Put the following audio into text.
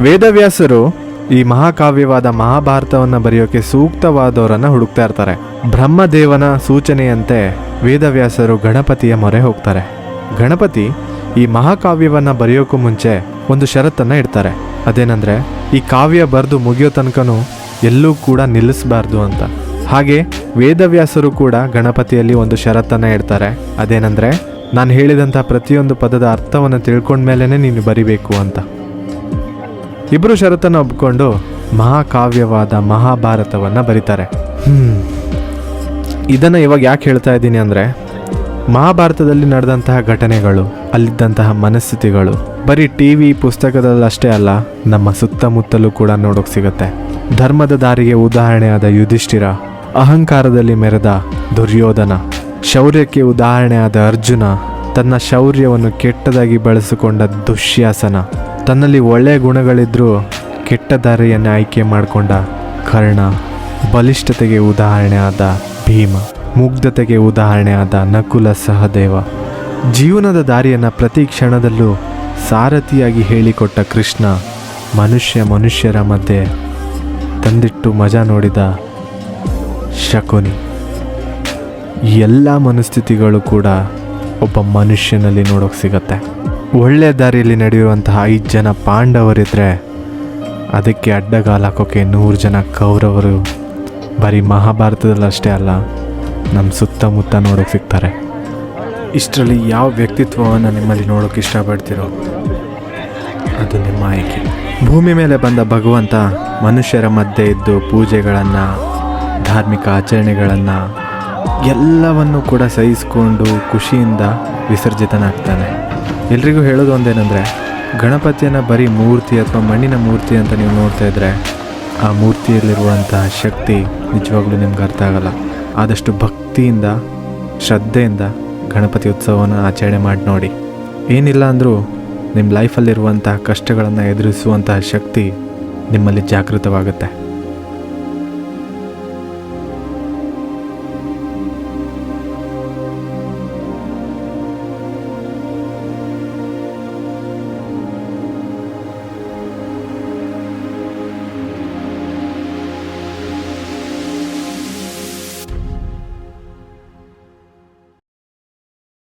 ವೇದವ್ಯಾಸರು ಈ ಮಹಾಕಾವ್ಯವಾದ ಮಹಾಭಾರತವನ್ನು ಬರೆಯೋಕೆ ಸೂಕ್ತವಾದವರನ್ನು ಹುಡುಕ್ತಾ ಇರ್ತಾರೆ. ಬ್ರಹ್ಮದೇವನ ಸೂಚನೆಯಂತೆ ವೇದವ್ಯಾಸರು ಗಣಪತಿಯ ಮೊರೆ ಹೋಗ್ತಾರೆ. ಗಣಪತಿ ಈ ಮಹಾಕಾವ್ಯವನ್ನು ಬರೆಯೋಕ್ಕೂ ಮುಂಚೆ ಒಂದು ಷರತ್ತನ್ನು ಇಡ್ತಾರೆ. ಅದೇನೆಂದರೆ, ಈ ಕಾವ್ಯ ಬರೆದು ಮುಗಿಯೋ ತನಕನೂ ಎಲ್ಲೂ ಕೂಡ ನಿಲ್ಲಿಸಬಾರ್ದು ಅಂತ. ಹಾಗೆ ವೇದವ್ಯಾಸರು ಕೂಡ ಗಣಪತಿಯಲ್ಲಿ ಒಂದು ಷರತ್ತನ್ನು ಇಡ್ತಾರೆ. ಅದೇನೆಂದರೆ, ನಾನು ಹೇಳಿದಂಥ ಪ್ರತಿಯೊಂದು ಪದದ ಅರ್ಥವನ್ನು ತಿಳ್ಕೊಂಡ್ಮೇಲೆ ನೀನು ಬರಿಬೇಕು ಅಂತ. ಇಬ್ಬರು ಷರತ್ತನ್ನು ಒಪ್ಕೊಂಡು ಮಹಾಕಾವ್ಯವಾದ ಮಹಾಭಾರತವನ್ನು ಬರೀತಾರೆ. ಇದನ್ನು ಇವಾಗ ಯಾಕೆ ಹೇಳ್ತಾ ಇದ್ದೀನಿ ಅಂದರೆ, ಮಹಾಭಾರತದಲ್ಲಿ ನಡೆದಂತಹ ಘಟನೆಗಳು, ಅಲ್ಲಿದ್ದಂತಹ ಮನಸ್ಥಿತಿಗಳು, ಬರೀ ಟಿ ವಿ ಪುಸ್ತಕದಲ್ಲಷ್ಟೇ ಅಲ್ಲ, ನಮ್ಮ ಸುತ್ತಮುತ್ತಲೂ ಕೂಡ ನೋಡೋಕೆ ಸಿಗುತ್ತೆ. ಧರ್ಮದ ದಾರಿಗೆ ಉದಾಹರಣೆಯಾದ ಯುಧಿಷ್ಠಿರ, ಅಹಂಕಾರದಲ್ಲಿ ಮೆರೆದ ದುರ್ಯೋಧನ, ಶೌರ್ಯಕ್ಕೆ ಉದಾಹರಣೆಯಾದ ಅರ್ಜುನ, ತನ್ನ ಶೌರ್ಯವನ್ನು ಕೆಟ್ಟದಾಗಿ ಬಳಸಿಕೊಂಡ ದುಶ್ಯಾಸನ ತನ್ನಲ್ಲಿ ಒಳ್ಳೆಯ ಗುಣಗಳಿದ್ದರೂ ಕೆಟ್ಟ ದಾರಿಯನ್ನು ಆಯ್ಕೆ ಮಾಡಿಕೊಂಡ ಕರ್ಣ, ಬಲಿಷ್ಠತೆಗೆ ಉದಾಹರಣೆ ಆದ ಭೀಮ, ಮುಗ್ಧತೆಗೆ ಉದಾಹರಣೆ ಆದ ನಕುಲ ಸಹದೇವ. ಜೀವನದ ದಾರಿಯನ್ನು ಪ್ರತಿ ಕ್ಷಣದಲ್ಲೂ ಸಾರಥಿಯಾಗಿ ಹೇಳಿಕೊಟ್ಟ ಕೃಷ್ಣ ಮನುಷ್ಯ ಮನುಷ್ಯರ ಮಧ್ಯೆ ತಂದಿಟ್ಟು ಮಜಾ ನೋಡಿದ ಶಕುನಿ. ಎಲ್ಲ ಮನಸ್ಥಿತಿಗಳು ಕೂಡ ಒಬ್ಬ ಮನುಷ್ಯನಲ್ಲಿ ನೋಡೋಕೆ ಸಿಗತ್ತೆ. ಒಳ್ಳೆಯ ದಾರಿಯಲ್ಲಿ ನಡೆಯುವಂತಹ ಐದು ಜನ ಪಾಂಡವರಿದ್ರೆ ಅದಕ್ಕೆ ಅಡ್ಡಗಾಲ ಹಾಕೋಕೆ ನೂರು ಜನ ಕೌರವರು. ಬರೀ ಮಹಾಭಾರತದಲ್ಲಷ್ಟೇ ಅಲ್ಲ ನಮ್ಮ ಸುತ್ತಮುತ್ತ ನೋಡೋಕೆ ಸಿಗ್ತಾರೆ. ಇಷ್ಟರಲ್ಲಿ ಯಾವ ವ್ಯಕ್ತಿತ್ವವನ್ನು ನಿಮ್ಮಲ್ಲಿ ನೋಡೋಕೆ ಇಷ್ಟಪಡ್ತಿರೋ ಅದು ನಿಮ್ಮ ಆಯ್ಕೆ. ಭೂಮಿ ಮೇಲೆ ಬಂದ ಭಗವಂತ ಮನುಷ್ಯರ ಮಧ್ಯೆ ಇದ್ದು ಪೂಜೆಗಳನ್ನು, ಧಾರ್ಮಿಕ ಆಚರಣೆಗಳನ್ನು ಎಲ್ಲವನ್ನು ಕೂಡ ಸಹಿಸಿಕೊಂಡು ಖುಷಿಯಿಂದ ವಿಸರ್ಜಿತನಾಗ್ತಾನೆ. ಎಲ್ರಿಗೂ ಹೇಳೋದು ಒಂದೇನೆಂದರೆ, ಗಣಪತಿಯನ್ನು ಬರೀ ಮೂರ್ತಿ ಅಥವಾ ಮಣ್ಣಿನ ಮೂರ್ತಿ ಅಂತ ನೀವು ನೋಡ್ತಾ ಇದ್ದರೆ ಆ ಮೂರ್ತಿಯಲ್ಲಿರುವಂತಹ ಶಕ್ತಿ ನಿಜವಾಗ್ಲೂ ನಿಮ್ಗೆ ಅರ್ಥ ಆಗಲ್ಲ. ಆದಷ್ಟು ಭಕ್ತಿಯಿಂದ, ಶ್ರದ್ಧೆಯಿಂದ ಗಣಪತಿ ಉತ್ಸವವನ್ನು ಆಚರಣೆ ಮಾಡಿ ನೋಡಿ. ಏನಿಲ್ಲ ಅಂದರೂ ನಿಮ್ಮ ಲೈಫಲ್ಲಿರುವಂತಹ ಕಷ್ಟಗಳನ್ನು ಎದುರಿಸುವಂತಹ ಶಕ್ತಿ ನಿಮ್ಮಲ್ಲಿ ಜಾಗೃತವಾಗುತ್ತೆ.